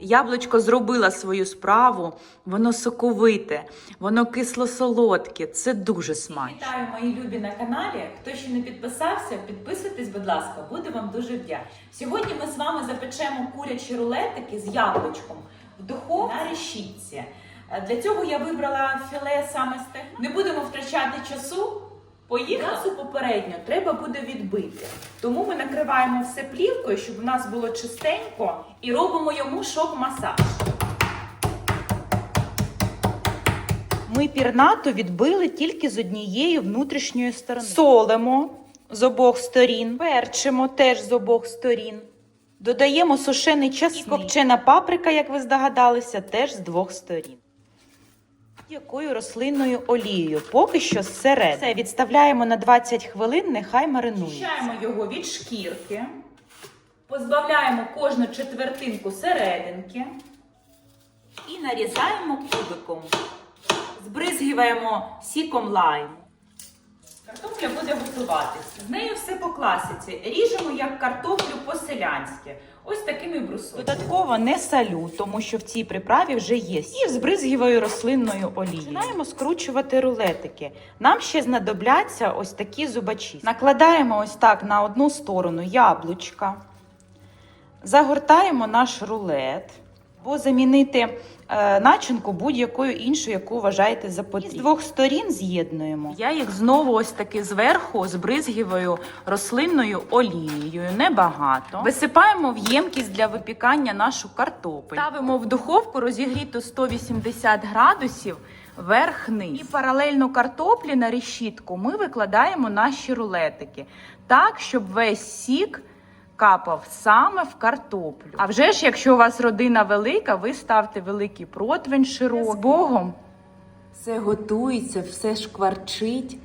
Яблучко зробило свою справу, воно соковите, воно кисло-солодке. Це дуже смачно. Вітаю, мої любі на каналі. Хто ще не підписався, підписуйтесь, будь ласка, буду вам дуже вдячна. Сьогодні ми з вами запечемо курячі рулетики з яблучком в духовці на решітці. Для цього я вибрала філе саме тих. Не будемо втрачати часу. М'ясо попередньо треба буде відбити. Тому ми накриваємо все плівкою, щоб у нас було чистенько, і робимо йому шок-масаж. Ми пірнату відбили тільки з однієї внутрішньої сторони. Солимо з обох сторін, перчимо теж з обох сторін. Додаємо сушений часник. І копчена паприка, як ви здогадалися, теж з двох сторін. Якою рослинною олією? Поки що зсередини. Все, відставляємо на 20 хвилин, нехай маринує. Очищаємо його від шкірки, позбавляємо кожну четвертинку серединки і нарізаємо кубиком. Збризгуємо сіком лайму. Картопля буде готуватися. З нею все по класиці. Ріжемо як картоплю по-селянськи. Ось такими брусочками. Додатково не салю, тому що в цій приправі вже є. І збризгівою рослинною олією. Починаємо скручувати рулетики. Нам ще знадобляться ось такі зубачі. Накладаємо ось так на одну сторону яблучка. Загортаємо наш рулет. Або замінити е, начинку будь-якою іншою, яку вважаєте за потрібне. З двох сторін з'єднуємо. Я їх знову ось таки зверху збризгівою рослинною олією. Небагато. Висипаємо в ємкість для випікання нашу картопель. Ставимо в духовку розігріту 180 градусів. Верх-низ. І паралельно картоплі на решітку ми викладаємо наші рулетики так, щоб весь сік капав саме в картоплю. А вже ж, якщо у вас родина велика, ви ставте великий противень широкий. З Богом. Все готується, все шкварчить,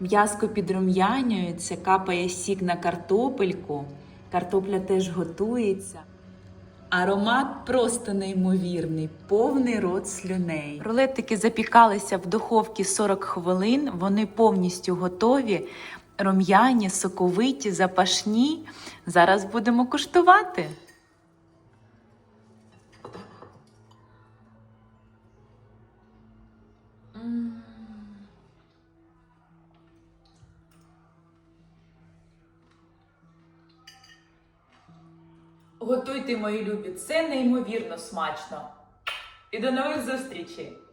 м'язко підрум'янюється, капає сік на картопельку. Картопля теж готується. Аромат просто неймовірний, повний рот слюней. Рулетики запікалися в духовці 40 хвилин. Вони повністю готові, рум'яні, соковиті, запашні. Зараз будемо куштувати. Готуйте, мої любі, це неймовірно смачно. І до нових зустрічей!